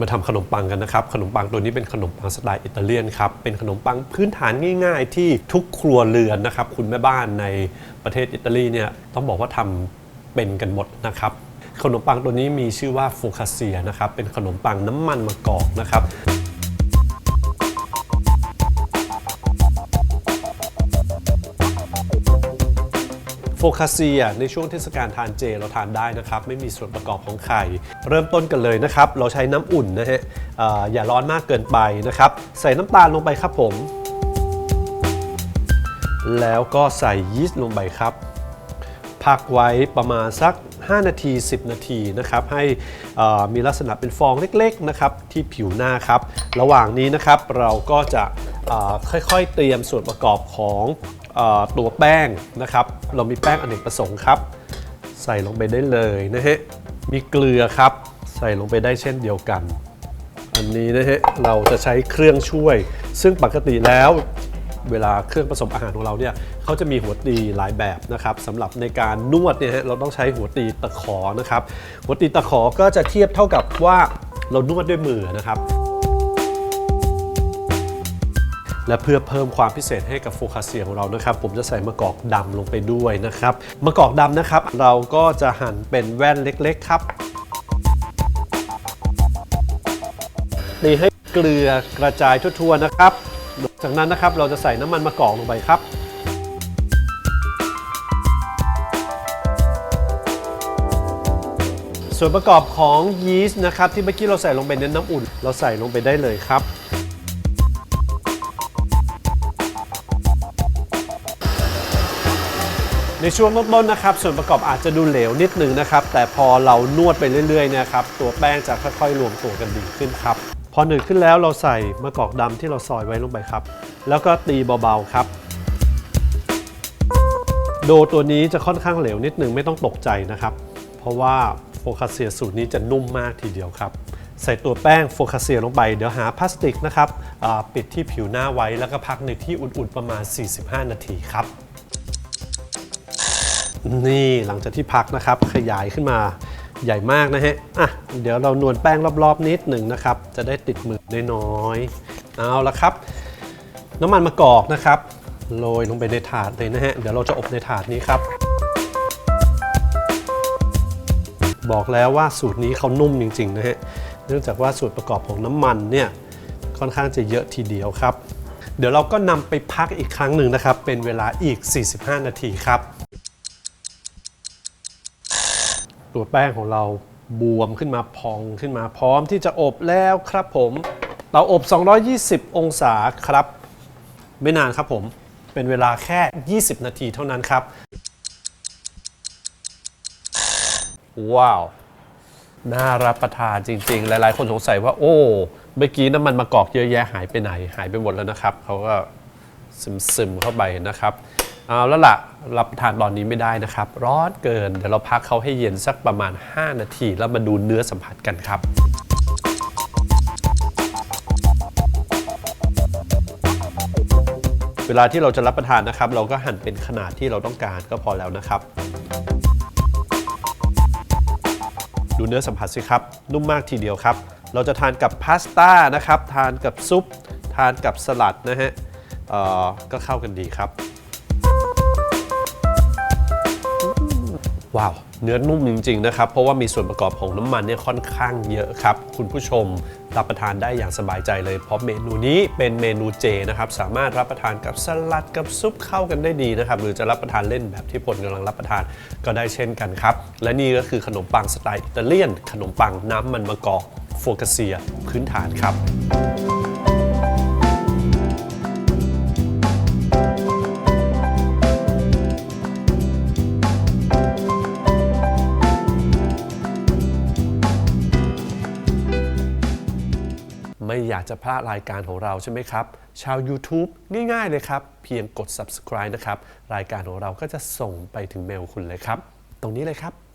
มาทำขนมปังกันนะครับ ขนมปังตัวนี้เป็นขนมปังสไตล์อิตาเลียนครับ เป็นขนมปังพื้นฐานง่ายๆ ที่ทุกครัวเรือนนะครับ คุณแม่บ้านในประเทศอิตาลีเนี่ยต้องบอกว่าทำเป็นกันหมดนะครับ ขนมปังตัวนี้มีชื่อว่าโฟคาเซียนะครับ เป็นขนมปังน้ำมันมะกอกนะครับ โฟคาเซียในช่วงเทศกาลทานเจเราทานได้นะครับ ไม่มีส่วนประกอบของไข่ เริ่มต้นกันเลยนะครับ เราใช้น้ำอุ่นนะฮะออย่าร้อนมากเกินไปนะครับ ใส่น้ำตาลลงไปครับผม แล้วก็ใส่ยีสต์ลงไปครับพักไว้ประมาณสัก 5 นาที 10 นาทีนะครับ ให้มีลักษณะเป็นฟองเล็กๆนะครับที่ผิวหน้าครับ ระหว่างนี้นะครับเราก็จะ ค่อยๆ เตรียมส่วนประกอบของอตัวแป้งนะครับ เรามีแป้งอเนกประสงค์ครับ ใส่ลงไปได้เลยนะฮะ มีเกลือครับ ใส่ลงไปได้เช่นเดียวกัน อันนี้นะฮะเราจะใช้เครื่องช่วย ซึ่งปกติแล้วเวลาเครื่องผสมอาหารของเราเนี่ยเขาจะมีหัวตีหลายแบบนะครับสำหรับในการนวดเนี่ยเราต้องใช้หัวตีตะขอนะครับ หัวตีตะขอก็จะเทียบเท่ากับว่าเรานวดด้วยมือนะครับ และเพื่อเพิ่มความพิเศษให้กับโฟคาเซียของเรานะครับ ผมจะใส่มะกอกดำลงไปด้วยนะครับมะกอกดำนะครับ เราก็จะหั่นเป็นแว่นเล็กๆครับตีให้เกลือกระจายทั่วๆนะครับ จากนั้นนะครับเราจะใส่น้ำมันมะกอกลงไปครับส่วนประกอบของยีสต์นะครับที่เมื่อกี้เราใส่ลงไปในน้ำอุ่น เราใส่ลงไปได้เลยครับ ในช่วงต้นๆนะครับ ส่วนประกอบอาจจะดูเหลวนิดนึงนะครับ แต่พอเรานวดไปเรื่อยๆนะครับ ตัวแป้งจะค่อยๆรวมตัวกันดีขึ้นครับ พอหนืดขึ้นแล้วเราใส่มะกอกดำที่เราซอยไว้ลงไปครับ แล้วก็ตีเบาๆครับ โดตัวนี้จะค่อนข้างเหลวนิดนึงไม่ต้องตกใจนะครับ เพราะว่าโฟคาเซียสูตรนี้จะนุ่มมากทีเดียวครับ ใส่ตัวแป้งโฟคาเซียลงไป เดี๋ยวหาพลาสติกนะครับปิดที่ผิวหน้าไว้แล้วก็พักในที่อุ่นๆประมาณ 45 นาทีครับ นี่หลังจากที่พักนะครับขยายขึ้นมาใหญ่มากนะฮะอะเดี๋ยวเรานวลแป้งรอบๆนิดหนึ่งนะครับ จะได้ติดมือน้อยๆเอาละครับ น้ำมันมะกอกนะครับโรยลงไปในถาดเลยนะฮะเดี๋ยวเราจะอบในถาดนี้ครับ บอกแล้วว่าสูตรนี้เขานุ่มจริงๆนะฮะเนื่องจากว่าส่วนประกอบของน้ำมันเนี่ยค่อนข้างจะเยอะทีเดียวครับ เดี๋ยวเราก็นำไปพักอีกครั้งหนึ่งนะครับ เป็นเวลาอีก 45 นาทีครับ ตัวแป้งของเราบวมขึ้นมาพองขึ้นมาพร้อมที่จะอบแล้วครับผมเตาอบ 220 องศาครับ ไม่นานครับผม เป็นเวลาแค่ 20 นาทีเท่านั้นครับ ว้าว น่ารับประทานจริง ๆ หลาย ๆ คนสงสัยว่า โอ้ เมื่อกี้น้ำมันมะกอกเยอะแยะหายไปไหน หายไปหมดแล้วนะครับ เขาก็ซึมๆเข้าไปนะครับ เอาแล้วล่ะรับประทานตอนนี้ไม่ได้นะครับ ร้อนเกิน เดี๋ยวเราพักเขาให้เย็นสักประมาณ 5 นาที แล้วมาดูเนื้อสัมผัสกันครับ เวลาที่เราจะรับประทานนะครับ เราก็หั่นเป็นขนาดที่เราต้องการก็พอแล้วนะครับ ดูเนื้อสัมผัสสิครับ นุ่มมากทีเดียวครับ เราจะทานกับพาสต้านะครับ ทานกับซุป ทานกับสลัดนะฮะก็เข้ากันดีครับ ว้าว เนื้อนุ่มจริง ๆ นะครับ เพราะว่ามีส่วนประกอบของน้ำมันเนี่ยค่อนข้างเยอะครับ คุณผู้ชมรับประทานได้อย่างสบายใจเลย เพราะเมนูนี้เป็นเมนูเจนะครับ สามารถรับประทานกับสลัดกับซุปเข้ากันได้ดีนะครับ หรือจะรับประทานเล่นแบบที่พลกำลังรับประทานก็ได้เช่นกันครับ และนี่ก็คือขนมปังสไตล์อิตาเลียน ขนมปังน้ำมันมะกอกโฟกาเซีย พื้นฐานครับ ไม่อยากจะพลาดรายการของเราใช่ไหมครับ ชาว YouTube ง่ายๆเลยครับ เพียงกด subscribe นะครับ รายการของเราก็จะส่งไปถึงเมลคุณเลยครับ ตรงนี้เลยครับ